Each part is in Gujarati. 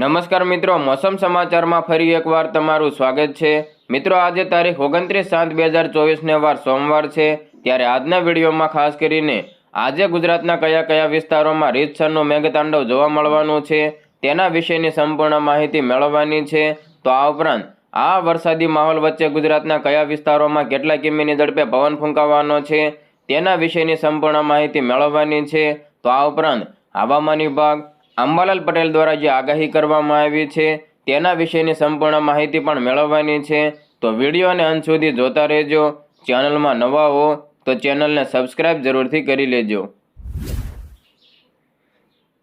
નમસ્કાર મિત્રો, મોસમ સમાચારમાં ફરી એકવાર તમારું સ્વાગત છે. મિત્રો, આજે તારીખ ઓગણત્રીસ સાત બે હજાર ચોવીસને વાર સોમવાર છે. ત્યારે આજના વિડીયોમાં ખાસ કરીને આજે ગુજરાતના કયા કયા વિસ્તારોમાં રીતસરનું મેઘતાંડવ જોવા મળવાનું છે, તેના વિશેની સંપૂર્ણ માહિતી મેળવવાની છે. તો આ ઉપરાંત, આ વરસાદી માહોલ વચ્ચે ગુજરાતના કયા વિસ્તારોમાં કેટલા કિમીની ઝડપે પવન ફૂંકાવાનો છે, તેના વિશેની સંપૂર્ણ માહિતી મેળવવાની છે. તો આ ઉપરાંત, હવામાન વિભાગ અંબાલાલ પટેલ દ્વારા જે આગાહી કરવામાં આવી છે, તેના વિશેની સંપૂર્ણ માહિતી પણ મેળવવાની છે. તો વિડીયોને અંત સુધી જોતા રહેજો. ચેનલમાં નવા હો, તો ચેનલને સબસ્ક્રાઇબ જરૂરથી કરી લેજો.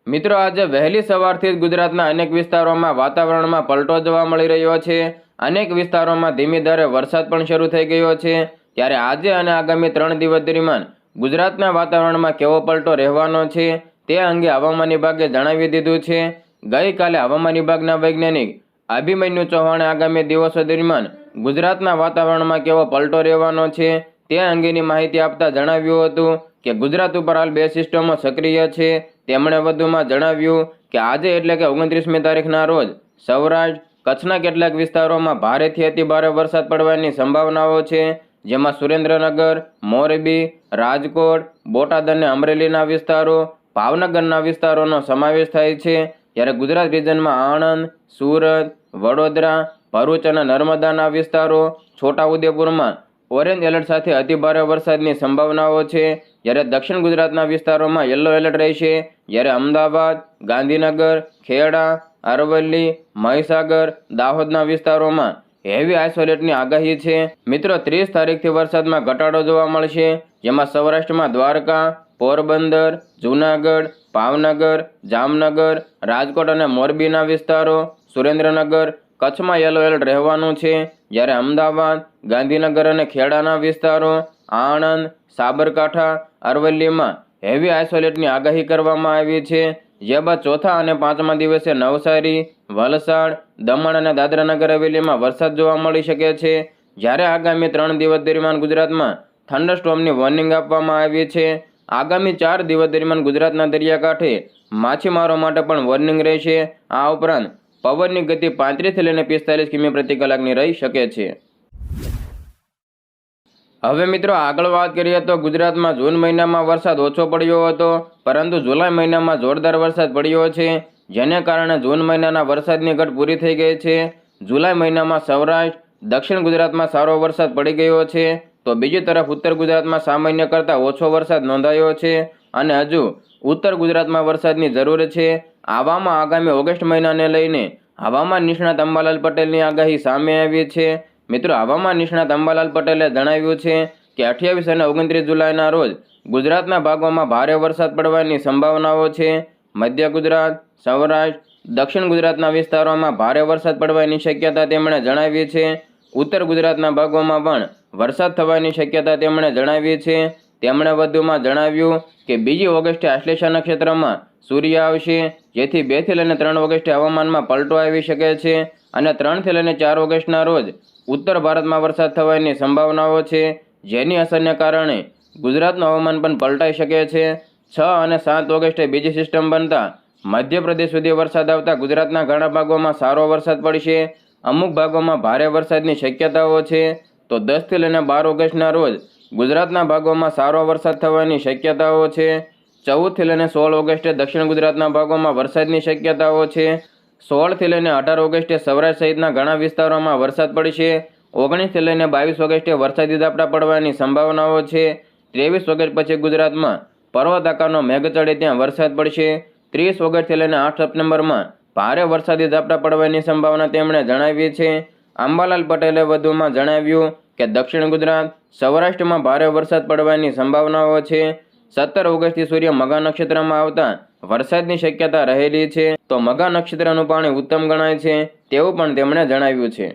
મિત્રો, આજે વહેલી સવારથી જ ગુજરાતના અનેક વિસ્તારોમાં વાતાવરણમાં પલટો જોવા મળી રહ્યો છે. અનેક વિસ્તારોમાં ધીમી દરે વરસાદ પણ શરૂ થઈ ગયો છે. ત્યારે આજે અને આગામી ત્રણ દિવસ દરમિયાન ગુજરાતના વાતાવરણમાં કેવો પલટો રહેવાનો છે? તે અંગે હવામાન વિભાગે જણાવી દીધું છે. ગઈકાલે હવામાન વિભાગના વૈજ્ઞાનિક અભિમન્યુ ચૌહાણે આગામી દિવસો દરમિયાન ગુજરાતના વાતાવરણમાં કેવો પલટો રહેવાનો છે તે અંગેની માહિતી આપતા જણાવ્યું હતું કે ગુજરાત ઉપર હાલ બે સિસ્ટમો સક્રિય છે. તેમણે વધુમાં જણાવ્યું કે આજે એટલે કે ઓગણત્રીસમી તારીખના રોજ સૌરાષ્ટ્ર, કચ્છના કેટલાક વિસ્તારોમાં ભારેથી અતિ ભારે વરસાદ પડવાની સંભાવનાઓ છે, જેમાં સુરેન્દ્રનગર, મોરબી, રાજકોટ, બોટાદ અને અમરેલીના વિસ્તારો ભાવનગરના વિસ્તારોનો સમાવેશ થાય છે. જ્યારે ગુજરાત રિજનમાં આણંદ, સુરત, વડોદરા, ભરૂચ અને નર્મદાના વિસ્તારો છોટાઉદેપુરમાં ઓરેન્જ એલર્ટ સાથે અતિભારે વરસાદની સંભાવનાઓ છે. જ્યારે દક્ષિણ ગુજરાતના વિસ્તારોમાં યલો એલર્ટ રહેશે. જ્યારે અમદાવાદ, ગાંધીનગર, ખેડા, અરવલ્લી, મહીસાગર, દાહોદના વિસ્તારોમાં હેવી આઇસોલેટની આગાહી છે. મિત્રો, ત્રીસ તારીખથી વરસાદમાં ઘટાડો જોવા મળશે. જેમાં સૌરાષ્ટ્રમાં દ્વારકા પોરબંદર, જૂનાગઢ, ભાવનગર, જામનગર, રાજકોટ અને મોરબીના વિસ્તારો સુરેન્દ્રનગર કચ્છમાં યલો એલર્ટ રહેવાનું છે. જ્યારે અમદાવાદ, ગાંધીનગર અને ખેડાના વિસ્તારો આણંદ, સાબરકાંઠા, અરવલ્લીમાં હેવી આઇસોલેટની આગાહી કરવામાં આવી છે. જે બાદ ચોથા અને પાંચમા દિવસે નવસારી, વલસાડ, દમણ અને દાદરાનગર હવેલીમાં વરસાદ જોવા મળી શકે છે. જ્યારે આગામી ત્રણ દિવસ દરમિયાન ગુજરાતમાં થંડરસ્ટોમની વોર્નિંગ આપવામાં આવી છે. આગામી ચાર દિવસ દરમિયાન ગુજરાતના દરિયાકાંઠે માછીમારો માટે પણ વોર્નિંગ રહેશે. આ ઉપરાંત પવનની ગતિ પાંત્રીસથી લઈને પિસ્તાલીસ કિમી પ્રતિ કલાકની રહી શકે છે. હવે મિત્રો આગળ વાત કરીએ તો ગુજરાતમાં જૂન મહિનામાં વરસાદ ઓછો પડ્યો હતો, પરંતુ જુલાઈ મહિનામાં જોરદાર વરસાદ પડ્યો છે, જેને કારણે જૂન મહિનાના વરસાદની ઘટ પૂરી થઈ ગઈ છે. જુલાઈ મહિનામાં સૌરાષ્ટ્ર, દક્ષિણ ગુજરાતમાં સારો વરસાદ પડી ગયો છે. તો બીજી તરફ ઉત્તર ગુજરાતમાં સામાન્ય કરતાં ઓછો વરસાદ નોંધાયો છે અને હજુ ઉત્તર ગુજરાતમાં વરસાદની જરૂર છે. આવામાં આગામી ઓગસ્ટ મહિનાને લઈને હવામાન નિષ્ણાત અંબાલાલ પટેલની આગાહી સામે આવી છે. મિત્રો, હવામાન નિષ્ણાત અંબાલાલ પટેલે જણાવ્યું છે કે અઠ્યાવીસ અને ઓગણત્રીસ જુલાઈના રોજ ગુજરાતના ભાગોમાં ભારે વરસાદ પડવાની સંભાવનાઓ છે. મધ્ય ગુજરાત, સૌરાષ્ટ્ર, દક્ષિણ ગુજરાતના વિસ્તારોમાં ભારે વરસાદ પડવાની શક્યતા તેમણે જણાવી છે. ઉત્તર ગુજરાતના ભાગોમાં પણ વરસાદ થવાની શક્યતા તેમણે જણાવી છે. તેમણે વધુમાં જણાવ્યું કે બીજી ઓગસ્ટે આશ્લેષા નક્ષત્રમાં સૂર્ય આવશે, જેથી બેથી લઈને ત્રણ ઓગસ્ટે હવામાનમાં પલટો આવી શકે છે અને ત્રણથી લઈને ચાર ઓગસ્ટના રોજ ઉત્તર ભારતમાં વરસાદ થવાની સંભાવનાઓ છે, જેની અસરને કારણે ગુજરાતનું હવામાન પણ પલટાઈ શકે છે. છ અને સાત ઓગસ્ટે બીજી સિસ્ટમ બનતા મધ્યપ્રદેશ સુધી વરસાદ આવતા ગુજરાતના ઘણા ભાગોમાં સારો વરસાદ પડશે. અમુક ભાગોમાં ભારે વરસાદની શક્યતાઓ છે. તો દસથી લઈને બાર ઓગસ્ટના રોજ ગુજરાતના ભાગોમાં સારો વરસાદ થવાની શક્યતાઓ છે. ચૌદથી લઈને સોળ ઓગસ્ટે દક્ષિણ ગુજરાતના ભાગોમાં વરસાદની શક્યતાઓ છે. સોળથી લઈને અઢાર ઓગસ્ટે સૌરાષ્ટ્ર સહિતના ઘણા વિસ્તારોમાં વરસાદ પડશે. ઓગણીસથી લઈને બાવીસ ઓગસ્ટે વરસાદી ઝાપટા પડવાની સંભાવનાઓ છે. ત્રેવીસ ઓગસ્ટ પછી ગુજરાતમાં પર્વત આકારનો મેઘ ચડે ત્યાં વરસાદ પડશે. ત્રીસ ઓગસ્ટથી લઈને આઠ સપ્ટેમ્બરમાં ભારે વરસાદી ઝાપટા પડવાની સંભાવના તેમણે જણાવી છે. અંબાલાલ પટેલે વધુમાં જણાવ્યું કે દક્ષિણ ગુજરાત સૌરાષ્ટ્રમાં ભારે વરસાદ પડવાની સંભાવનાઓ છે. સત્તર ઓગસ્ટથી સૂર્ય મગા નક્ષત્રમાં આવતા વરસાદની શક્યતા રહેલી છે. તો મગા નક્ષત્રનું પાણી ઉત્તમ ગણાય છે તેવું પણ તેમણે જણાવ્યું છે.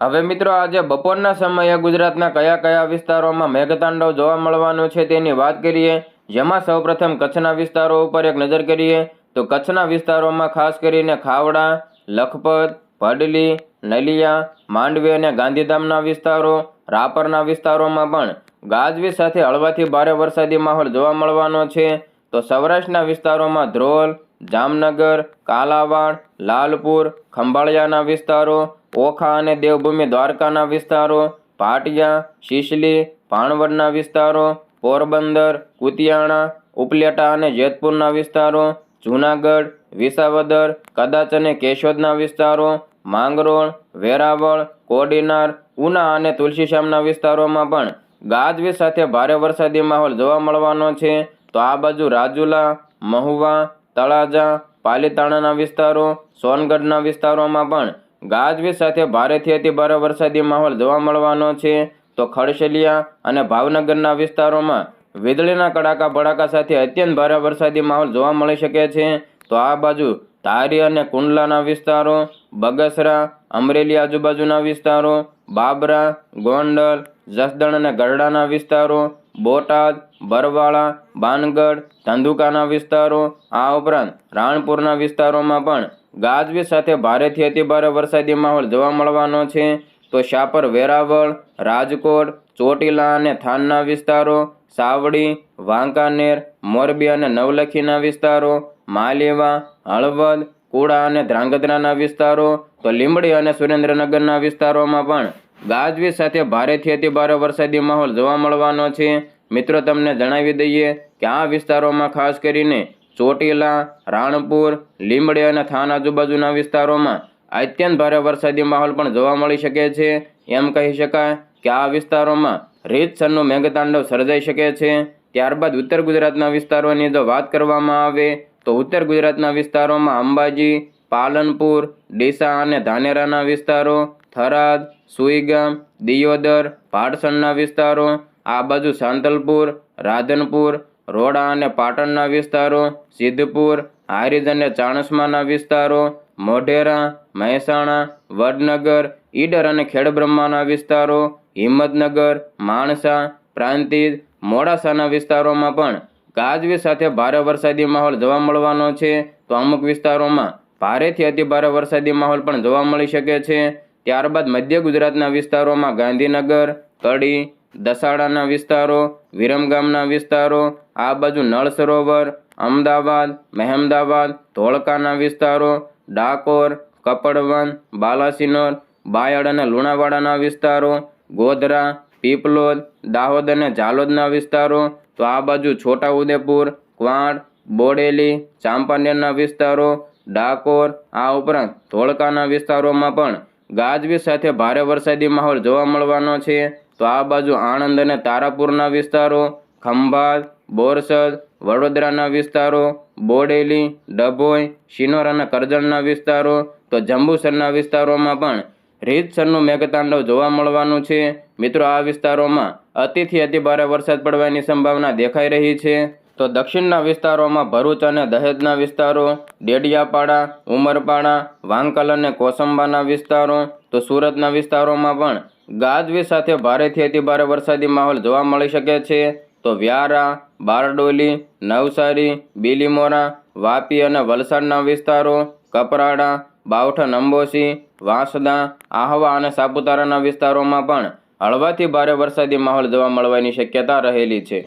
હવે મિત્રો આજે બપોરના સમયે ગુજરાતના કયા કયા વિસ્તારોમાં મેઘતાંડવ જોવા મળવાનું છે તેની વાત કરીએ. જેમાં સૌપ્રથમ કચ્છના વિસ્તારો ઉપર એક નજર કરીએ તો કચ્છના વિસ્તારોમાં ખાસ કરીને ખાવડા, લખપત, ભડલી, નલિયા, માંડવી અને ગાંધીધામના વિસ્તારો, રાપરના વિસ્તારોમાં પણ ગાજવી સાથે હળવાથી ભારે વરસાદી માહોલ જોવા મળવાનો છે. તો સૌરાષ્ટ્રના વિસ્તારોમાં ધ્રોલ, જામનગર, કાલાવાડ, લાલપુર, ખંભાળિયાના વિસ્તારો ઓખા અને દેવભૂમિ દ્વારકાના વિસ્તારો, પાટિયા, શિશલી ભાણવડના વિસ્તારો, પોરબંદર, કુતિયાણા, ઉપલેટા અને જેતપુરના વિસ્તારો, જૂનાગઢ, વિસાવદર, કદાચ અને કેશોદના વિસ્તારો, માંગરોળ, વેરાવળ, કોડીનાર, ઉના અને તુલસીશ્યામના વિસ્તારોમાં પણ ગાજવીજ સાથે ભારે વરસાદી માહોલ જોવા મળવાનો છે. તો આ બાજુ રાજુલા, મહુવા, તળાજા, પાલીતાણાના વિસ્તારો, સોનગઢના વિસ્તારોમાં પણ ગાજવીજ સાથે ભારેથી અતિ ભારે વરસાદી માહોલ જોવા મળવાનો છે. તો ખડશલિયા અને ભાવનગરના વિસ્તારોમાં વીજળીના કડાકા ભડાકા સાથે અત્યંત ભારે વરસાદી માહોલ જોવા મળી શકે છે. તો આ બાજુ ધારી અને કુંડલાના વિસ્તારો, બગસરા, અમરેલી આજુબાજુના વિસ્તારો, બાબરા, ગોંડલ, જસદણ અને ગરડાના વિસ્તારો, બોટાદ, બરવાળા બાનગઢ ધંધુકાના વિસ્તારો, આ ઉપરાંત રાણપુરના વિસ્તારોમાં પણ ગાજવીજ સાથે ભારેથી અતિભારે વરસાદી માહોલ જોવા મળવાનો છે. તો શાપર, વેરાવળ, રાજકોટ, ચોટીલા અને થાનના વિસ્તારો, સાવડી, વાંકાનેર, મોરબી અને નવલખીના વિસ્તારો, માલેવા, હળવદ, કુડા અને ધ્રાંગધ્રાના વિસ્તારો, તો લીંબડી અને સુરેન્દ્રનગરના વિસ્તારોમાં પણ ગાજવીજ સાથે ભારેથી અતિભારે વરસાદી માહોલ જોવા મળવાનો છે. મિત્રો, તમને જણાવી દઈએ કે આ વિસ્તારોમાં ખાસ કરીને ચોટીલા, રાણપુર, લીંબડી અને થાન આજુબાજુના વિસ્તારોમાં અત્યંત ભારે વરસાદી માહોલ પણ જોવા મળી શકે છે. એમ કહી શકાય કે આ વિસ્તારોમાં રીતસરનું મેઘતાંડવ સર્જાઈ શકે છે. ત્યારબાદ ઉત્તર ગુજરાતના વિસ્તારોની જો વાત કરવામાં આવે તો ઉત્તર ગુજરાતના વિસ્તારોમાં અંબાજી, પાલનપુર, ડીસા અને ધાનેરાના વિસ્તારો, થરાદ, સુઈગામ, દિયોદર ભાટસણના વિસ્તારો, આ બાજુ સાંતલપુર, રાધનપુર રોડા અને પાટણના વિસ્તારો, સિદ્ધપુર, હારીજ અને ચાણસ્માના વિસ્તારો, મોઢેરા, મહેસાણા, વડનગર, ઈડર અને ખેડબ્રહ્માના વિસ્તારો, હિંમતનગર, માણસા, પ્રાંતિજ, મોડાસાના વિસ્તારોમાં પણ ગાજવીજ સાથે ભારે વરસાદી માહોલ જોવા મળવાનો છે. તો અમુક વિસ્તારોમાં ભારેથી અતિભારે વરસાદી માહોલ પણ જોવા મળી શકે છે. ત્યારબાદ મધ્ય ગુજરાતના વિસ્તારોમાં ગાંધીનગર, કડી, દસાડાના વિસ્તારો, વિરમગામના વિસ્તારો આ બાજુ નળ સરોવર, અમદાવાદ, મહેમદાવાદ, ધોળકાના વિસ્તારો, ડાકોર કપડવન બાલાસિનોર, બાયડ અને લુણાવાડાના વિસ્તારો, ગોધરા, પીપલોદ, દાહોદ અને ઝાલોદના વિસ્તારો. તો આ બાજુ છોટાઉદેપુર ક્વાંટ બોડેલી, ચાંપાનેરના વિસ્તારો, ડાકોર, આ ઉપરાંત ધોળકાના વિસ્તારોમાં પણ ગાજવીજ સાથે ભારે વરસાદી માહોલ જોવા મળવાનો છે. તો આ બાજુ આણંદ અને તારાપુરના વિસ્તારો, ખંભાત બોરસદ, વડોદરાના વિસ્તારો, બોડેલી, ડભોઈ શિનોર અને કરજણના વિસ્તારો તો જંબુસરના વિસ્તારોમાં પણ રીતસરનું મેઘતાંડવ જોવા મળવાનું છે. મિત્રો, આ વિસ્તારોમાં અતિથી અતિભારે વરસાદ પડવાની સંભાવના દેખાઈ રહી છે. તો દક્ષિણના વિસ્તારોમાં ભરૂચ અને દહેજના વિસ્તારો, ડેડિયાપાડા, ઉમરપાડા, વાંકલ અને કોસંબાના વિસ્તારો તો સુરતના વિસ્તારોમાં પણ ગાજવીજ સાથે ભારેથી અતિભારે વરસાદી માહોલ જોવા મળી શકે છે. તો વ્યારા, બારડોલી, નવસારી, બીલીમોરા, વાપી અને વલસાડના વિસ્તારો, કપરાડા, બાવઠા અંબોસી વાંસદા, આહવા અને સાપુતારાના વિસ્તારોમાં પણ હળવાથી ભારે વરસાદી માહોલ જોવા મળવાની શક્યતા રહેલી છે.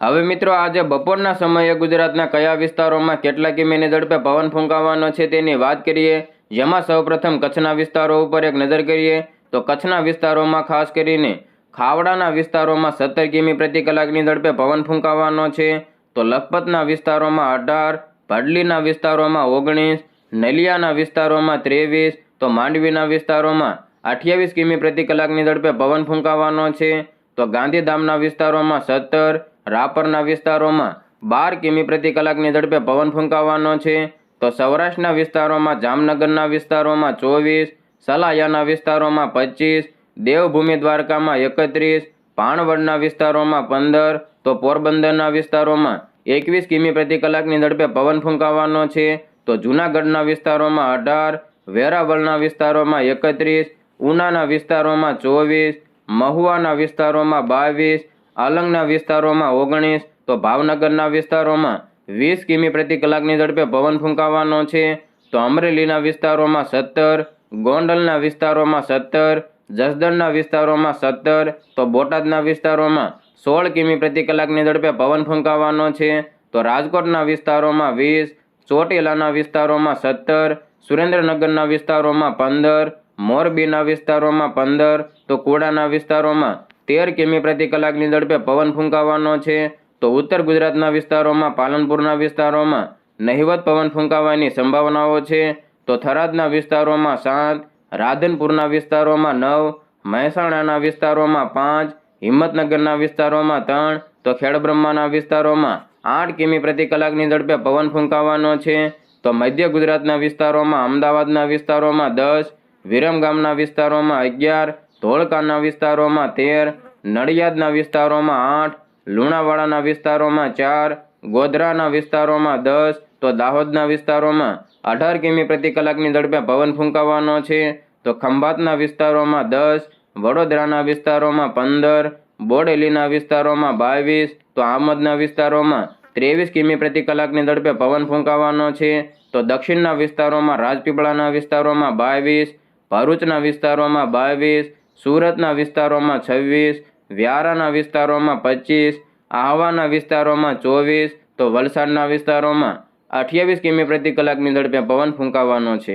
હવે મિત્રો આજે બપોરના સમયે ગુજરાતના કયા વિસ્તારોમાં કેટલા કિમીની ઝડપે પવન ફૂંકાવાનો છે તેની વાત કરીએ. જેમાં સૌપ્રથમ કચ્છના વિસ્તારો ઉપર એક નજર કરીએ તો કચ્છના વિસ્તારોમાં ખાસ કરીને ખાવડાના વિસ્તારોમાં સત્તર કિમી પ્રતિ કલાકની ઝડપે પવન ફૂંકાવાનો છે. તો લખપતના વિસ્તારોમાં અઢાર, ભડલીના વિસ્તારોમાં ઓગણીસ, નલિયાના વિસ્તારોમાં ત્રેવીસ, તો માંડવીના વિસ્તારોમાં અઠ્યાવીસ કિમી પ્રતિ કલાકની ઝડપે પવન ફૂંકાવાનો છે. તો ગાંધીધામના વિસ્તારોમાં સત્તર, રાપરના વિસ્તારોમાં બાર કિમી પ્રતિ કલાકની ઝડપે પવન ફૂંકાવાનો છે. તો સૌરાષ્ટ્રના વિસ્તારોમાં જામનગરના વિસ્તારોમાં ચોવીસ, સલાયાના વિસ્તારોમાં પચીસ દેવભૂમિ દ્વારકામાં એકત્રીસ ભાણવડના વિસ્તારોમાં પંદર, તો પોરબંદરના વિસ્તારોમાં એકવીસ કિમી પ્રતિ કલાકની ઝડપે પવન ફૂંકાવાનો છે. તો જૂનાગઢના વિસ્તારોમાં અઢાર, વેરાવળના વિસ્તારોમાં એકત્રીસ, ઉનાના વિસ્તારોમાં ચોવીસ, મહુવાના વિસ્તારોમાં બાવીસ, આલંગના વિસ્તારોમાં ઓગણીસ, તો ભાવનગરના વિસ્તારોમાં વીસ કિમી પ્રતિ કલાકની ઝડપે પવન ફૂંકાવાનો છે. તો અમરેલીના વિસ્તારોમાં સત્તર, ગોંડલના વિસ્તારોમાં સત્તર જસદણના વિસ્તારોમાં સત્તર, તો બોટાદના વિસ્તારોમાં સોળ કિમી પ્રતિ કલાકની ઝડપે પવન ફૂંકાવાનો છે. તો રાજકોટના વિસ્તારોમાં વીસ, ચોટીલાના વિસ્તારોમાં સત્તર, સુરેન્દ્રનગરના વિસ્તારોમાં પંદર, મોરબીના વિસ્તારોમાં પંદર, તો કુડાના વિસ્તારોમાં તેર કિમી પ્રતિ કલાકની ઝડપે પવન ફૂંકાવાનો છે. તો ઉત્તર ગુજરાતના વિસ્તારોમાં પાલનપુરના વિસ્તારોમાં નહિવત પવન ફૂંકાવાની સંભાવનાઓ છે. તો થરાદના વિસ્તારોમાં સાત રાધનપુરના વિસ્તારોમાં નવ, મહેસાણાના વિસ્તારોમાં પાંચ, હિંમતનગરના વિસ્તારોમાં ત્રણ, તો ખેડબ્રહ્માના વિસ્તારોમાં આઠ કિમી પ્રતિ કલાકની ઝડપે પવન ફૂંકાવાનો છે. તો મધ્ય ગુજરાતના વિસ્તારોમાં, અમદાવાદના વિસ્તારોમાં દસ વિરમગામના વિસ્તારોમાં અગિયાર, ધોળકાના વિસ્તારોમાં તેર, નડિયાદના વિસ્તારોમાં આઠ, લુણાવાડાના વિસ્તારોમાં ચાર, ગોધરાના વિસ્તારોમાં દસ, તો દાહોદના વિસ્તારોમાં અઢાર કિમી પ્રતિ કલાકની ઝડપે પવન ફૂંકાવાનો છે. તો ખંભાતના વિસ્તારોમાં દસ, વડોદરાના વિસ્તારોમાં પંદર, બોડેલીના વિસ્તારોમાં બાવીસ, તો આમદના વિસ્તારોમાં ત્રેવીસ કિમી પ્રતિ કલાકની ઝડપે પવન ફૂંકાવાનો છે. તો દક્ષિણના વિસ્તારોમાં રાજપીપળાના વિસ્તારોમાં બાવીસ, ભરૂચના વિસ્તારોમાં બાવીસ, સુરતના વિસ્તારોમાં છવ્વીસ, વ્યારાના વિસ્તારોમાં પચીસ, આહવાના વિસ્તારોમાં ચોવીસ, તો વલસાડના વિસ્તારોમાં અઠ્યાવીસ કિમી પ્રતિ કલાકની ઝડપે પવન ફૂંકાવાનો છે.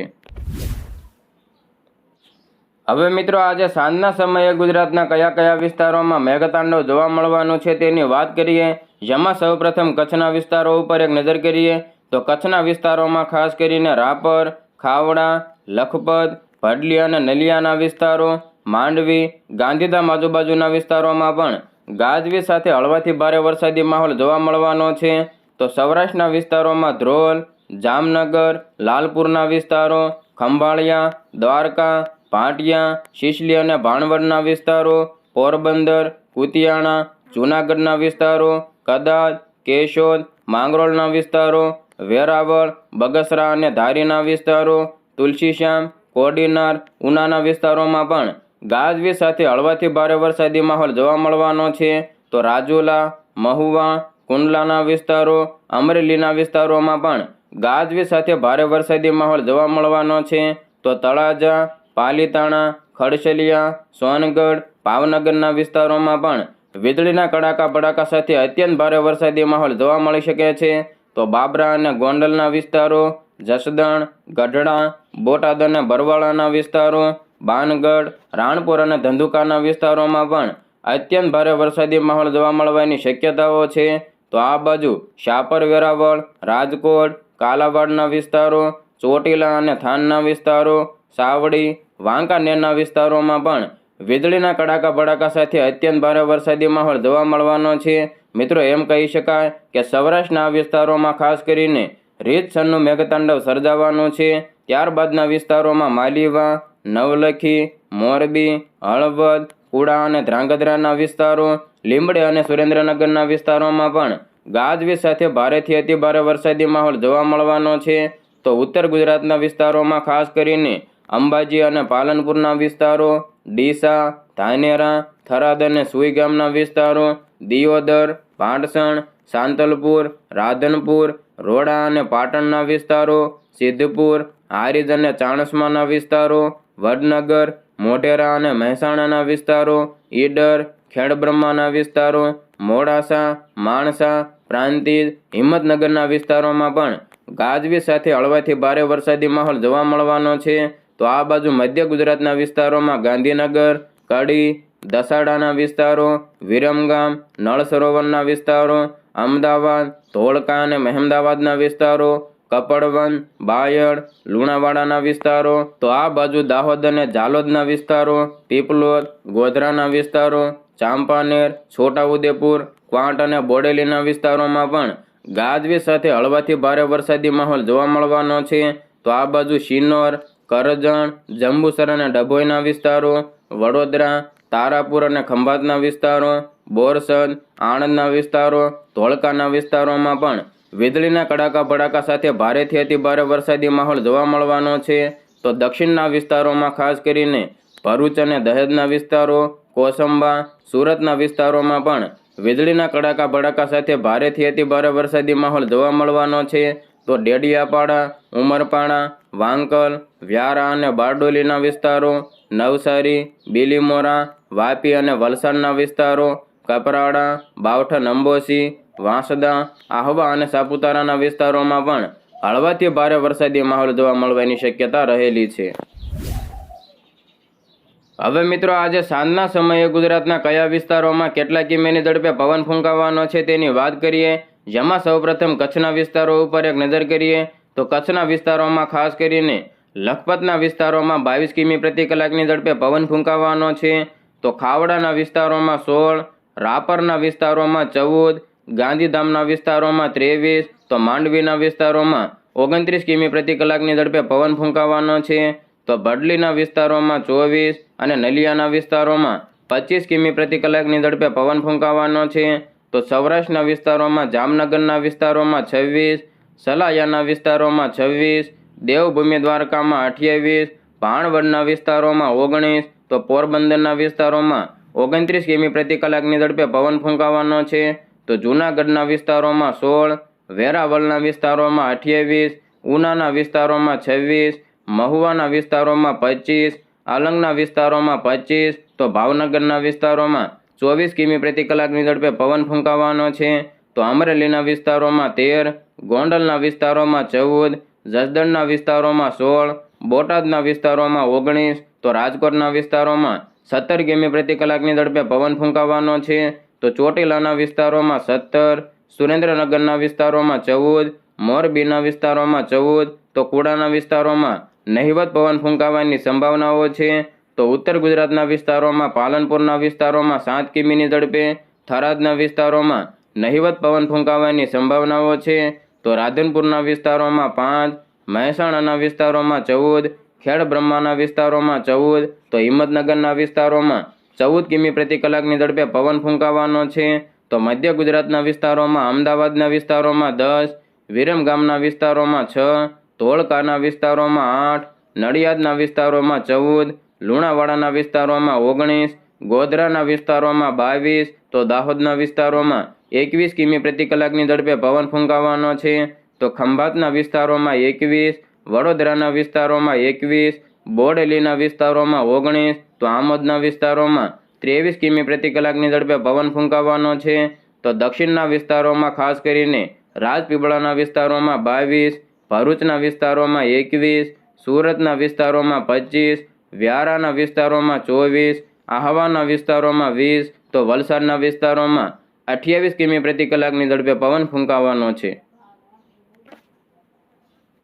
હવે મિત્રો આજે સાંજના સમયે ગુજરાતના કયા કયા વિસ્તારોમાં મેઘતાંડવ જોવા મળવાનું છે તેની વાત કરીએ. જેમાં સૌપ્રથમ કચ્છના વિસ્તારો ઉપર એક નજર કરીએ તો કચ્છના વિસ્તારોમાં ખાસ કરીને રાપર, ખાવડા, લખપત, ભડલી અને નલિયાના વિસ્તારો, માંડવી, ગાંધીધામ આજુબાજુના વિસ્તારોમાં પણ ગાજવી સાથે હળવાથી ભારે વરસાદી માહોલ જોવા મળવાનો છે. તો સૌરાષ્ટ્રના વિસ્તારોમાં ધ્રોલ, જામનગર, લાલપુરના વિસ્તારો, ખંભાળિયા, દ્વારકા, ભાટિયા, શિશલી અને ભાણવડના વિસ્તારો, પોરબંદર, કુતિયાણા, જૂનાગઢના વિસ્તારો, કદાચ, કેશોદ, માંગરોળના વિસ્તારો, વેરાવળ, બગસરા અને ધારીના વિસ્તારો, તુલસીશ્યામ, કોડીનાર, ઉનાના વિસ્તારોમાં પણ ગાજવીજ સાથે હળવાથી ભારે વરસાદી માહોલ જોવા મળવાનો છે. તો રાજુલા, મહુવા કુંડલાના વિસ્તારો, અમરેલીના વિસ્તારોમાં પણ ગાજવી સાથે ભારે વરસાદી માહોલ જોવા મળવાનો છે. તો તળાજા, પાલીતાણા, ખડસલિયા, સોનગઢ, ભાવનગરના વિસ્તારોમાં પણ વીજળીના કડાકા ભડાકા સાથે અત્યંત ભારે વરસાદી માહોલ જોવા મળી શકે છે. તો બાબરા અને ગોંડલના વિસ્તારો, જસદણ, ગઢડા, બોટાદ અને બરવાળાના વિસ્તારો, બાનગઢ, રાણપુર અને ધંધુકાના વિસ્તારોમાં પણ અત્યંત ભારે વરસાદી માહોલ જોવા મળવાની શક્યતાઓ છે. તો આ બાજુ શાપર વેરાવળ, રાજકોટ, કાલાવાડના વિસ્તારો, ચોટીલા અને થાનના વિસ્તારો, સાવડી, વાંકાનેરના વિસ્તારોમાં પણ વીજળીના કડાકા ભડાકા સાથે અત્યંત ભારે વરસાદી માહોલ જોવા મળવાનો છે. મિત્રો, એમ કહી શકાય કે સૌરાષ્ટ્રના વિસ્તારોમાં ખાસ કરીને રીતસરનું મેઘતાંડવ સર્જાવાનું છે. ત્યારબાદના વિસ્તારોમાં માલીવા, નવલખી, મોરબી, હળવદ, કુડા અને ધ્રાંગધ્રાના વિસ્તારો લીંબડે અને સુરેન્દ્રનગરના વિસ્તારોમાં પણ ગાજવીજ સાથે ભારેથી અતિ ભારે વરસાદી માહોલ જોવા મળવાનો છે. તો ઉત્તર ગુજરાતના વિસ્તારોમાં ખાસ કરીને અંબાજી અને પાલનપુરના વિસ્તારો, ડીસા, ધાનેરા, થરાદ અને સુઈ ગામના વિસ્તારો, દિયોદર, ભાંડસણ, સાંતલપુર, રાધનપુર, રોડા અને પાટણના વિસ્તારો, સિદ્ધપુર, હારીજ અને ચાણસ્માના વિસ્તારો, વડનગર, મોઢેરા અને મહેસાણાના વિસ્તારો, ઈડર ખેડબ્રહ્માના વિસ્તારો, મોડાસા, માણસા, પ્રાંતિજ, હિંમતનગરના વિસ્તારોમાં પણ ગાજવીજ સાથે હળવાથી ભારે વરસાદી માહોલ જોવા મળવાનો છે. તો આ બાજુ મધ્ય ગુજરાતના વિસ્તારોમાં ગાંધીનગર, કડી, દસાડાના વિસ્તારો, વિરમગામ નળ સરોવરના વિસ્તારો, અમદાવાદ, ધોળકા અને મહેમદાવાદના વિસ્તારો, કપડવન, બાયડ, લુણાવાડાના વિસ્તારો, તો આ બાજુ દાહોદ અને ઝાલોદના વિસ્તારો, પીપલોદ, ગોધરાના વિસ્તારો ચાંપાનેર, છોટાઉદેપુર, ક્વાંટ અને બોડેલીના વિસ્તારોમાં પણ ગાજવીજ સાથે હળવાથી ભારે વરસાદી માહોલ જોવા મળવાનો છે. તો આ બાજુ શિનોર, કરજણ, જંબુસર અને ડભોઈના વિસ્તારો, વડોદરા, તારાપુર અને ખંભાતના વિસ્તારો, બોરસદ, આણંદના વિસ્તારો, ધોળકાના વિસ્તારોમાં પણ વીજળીના કડાકા ભડાકા સાથે ભારેથી અતિ ભારે વરસાદી માહોલ જોવા મળવાનો છે. તો દક્ષિણના વિસ્તારોમાં ખાસ કરીને ભરૂચ અને દહેજના વિસ્તારો કોસંબા, સુરતના વિસ્તારોમાં પણ વીજળીના કડાકા ભડાકા સાથે ભારેથી અતિ ભારે વરસાદી માહોલ જોવા મળવાનો છે. તો ડેડિયાપાડા, ઉમરપાડા, વાંકલ, વ્યારા અને બારડોલીના વિસ્તારો, નવસારી, બીલીમોરા, વાપી અને વલસાડના વિસ્તારો, કપરાડા, બાવઠા અંબોસી વાંસદા, આહવા અને સાપુતારાના વિસ્તારોમાં પણ હળવાથી ભારે વરસાદી માહોલ જોવા મળવાની શક્યતા રહેલી છે. હવે મિત્રો આજે સાંજના સમયે ગુજરાતના કયા વિસ્તારોમાં કેટલા કિમીની ઝડપે પવન ફૂંકાવાનો છે તેની વાત કરીએ. જેમાં સૌપ્રથમ કચ્છના વિસ્તારો ઉપર એક નજર કરીએ તો કચ્છના વિસ્તારોમાં ખાસ કરીને લખપતના વિસ્તારોમાં બાવીસ કિમી પ્રતિ કલાકની ઝડપે પવન ફૂંકાવાનો છે. તો ખાવડાના વિસ્તારોમાં સોળ, રાપરના વિસ્તારોમાં ચૌદ, ગાંધીધામના વિસ્તારોમાં ત્રેવીસ, તો માંડવીના વિસ્તારોમાં ઓગણત્રીસ કિમી પ્રતિ કલાકની ઝડપે પવન ફૂંકાવાનો છે. તો બડલીના વિસ્તારોમાં ચોવીસ અને નલિયાના વિસ્તારોમાં પચીસ કિમી પ્રતિ કલાકની ઝડપે પવન ફૂંકાવાનો છે, તો સૌરાષ્ટ્રના વિસ્તારોમાં, જામનગરના વિસ્તારોમાં છવ્વીસ, સલાયાના વિસ્તારોમાં છવ્વીસ, દેવભૂમિ દ્વારકામાં અઠ્યાવીસ, ભાણવડના વિસ્તારોમાં ઓગણીસ, તો પોરબંદરના વિસ્તારોમાં ઓગણત્રીસ કિમી પ્રતિ કલાકની ઝડપે પવન ફૂંકાવાનો છે, તો જૂનાગઢના વિસ્તારોમાં સોળ, વેરાવળના વિસ્તારોમાં અઠ્યાવીસ, ઉનાના વિસ્તારોમાં છવ્વીસ, મહુવાના વિસ્તારોમાં પચીસ આલંગના વિસ્તારોમાં પચીસ, તો ભાવનગરના વિસ્તારોમાં ચોવીસ કિમી પ્રતિ કલાકની ઝડપે પવન ફૂંકાવાનો છે. તો અમરેલીના વિસ્તારોમાં તેર, ગોંડલના વિસ્તારોમાં ચૌદ, જસદણના વિસ્તારોમાં સોળ, બોટાદના વિસ્તારોમાં ઓગણીસ, તો રાજકોટના વિસ્તારોમાં સત્તર કિમી પ્રતિ કલાકની ઝડપે પવન ફૂંકાવાનો છે. તો ચોટીલાના વિસ્તારોમાં સત્તર, સુરેન્દ્રનગરના વિસ્તારોમાં ચૌદ, મોરબીના વિસ્તારોમાં ચૌદ, તો કુડાના વિસ્તારોમાં નહિવત પવન ફૂંકાવાની સંભાવનાઓ છે, તો ઉત્તર ગુજરાતના વિસ્તારોમાં, પાલનપુરના વિસ્તારોમાં સાત કિમીની ઝડપે થરાદના વિસ્તારોમાં નહિવત પવન ફૂંકાવાની સંભાવનાઓ છે, તો રાધનપુરના વિસ્તારોમાં પાંચ, મહેસાણાના વિસ્તારોમાં ચૌદ ખેડ બ્રહ્માના વિસ્તારોમાં ચૌદ, તો હિંમતનગરના વિસ્તારોમાં ચૌદ કિમી પ્રતિ કલાકની ઝડપે પવન ફૂંકાવાનો છે, તો મધ્ય ગુજરાતના વિસ્તારોમાં, અમદાવાદના વિસ્તારોમાં દસ, વિરમગામના વિસ્તારોમાં છ ધોળકાના વિસ્તારોમાં આઠ, નડિયાદના વિસ્તારોમાં ચૌદ, લુણાવાડાના વિસ્તારોમાં ઓગણીસ, ગોધરાના વિસ્તારોમાં બાવીસ, તો દાહોદના વિસ્તારોમાં એકવીસ કિમી પ્રતિ કલાકની ઝડપે પવન ફૂંકાવાનો છે. તો ખંભાતના વિસ્તારોમાં એકવીસ, વડોદરાના વિસ્તારોમાં એકવીસ, બોડેલીના વિસ્તારોમાં ઓગણીસ, તો આમોદના વિસ્તારોમાં ત્રેવીસ કિમી પ્રતિ કલાકની ઝડપે પવન ફૂંકાવાનો છે. તો દક્ષિણના વિસ્તારોમાં ખાસ કરીને રાજપીપળાના વિસ્તારોમાં બાવીસ ભરૂચના વિસ્તારોમાં એકવીસ, સુરતના વિસ્તારોમાં પચીસ, વ્યારાના વિસ્તારોમાં ચોવીસ, આહવાના વિસ્તારોમાં વીસ, તો વલસાડના વિસ્તારોમાં અઠ્યાવીસ કિમી પ્રતિ કલાકની ઝડપે પવન ફૂંકાવાનો છે.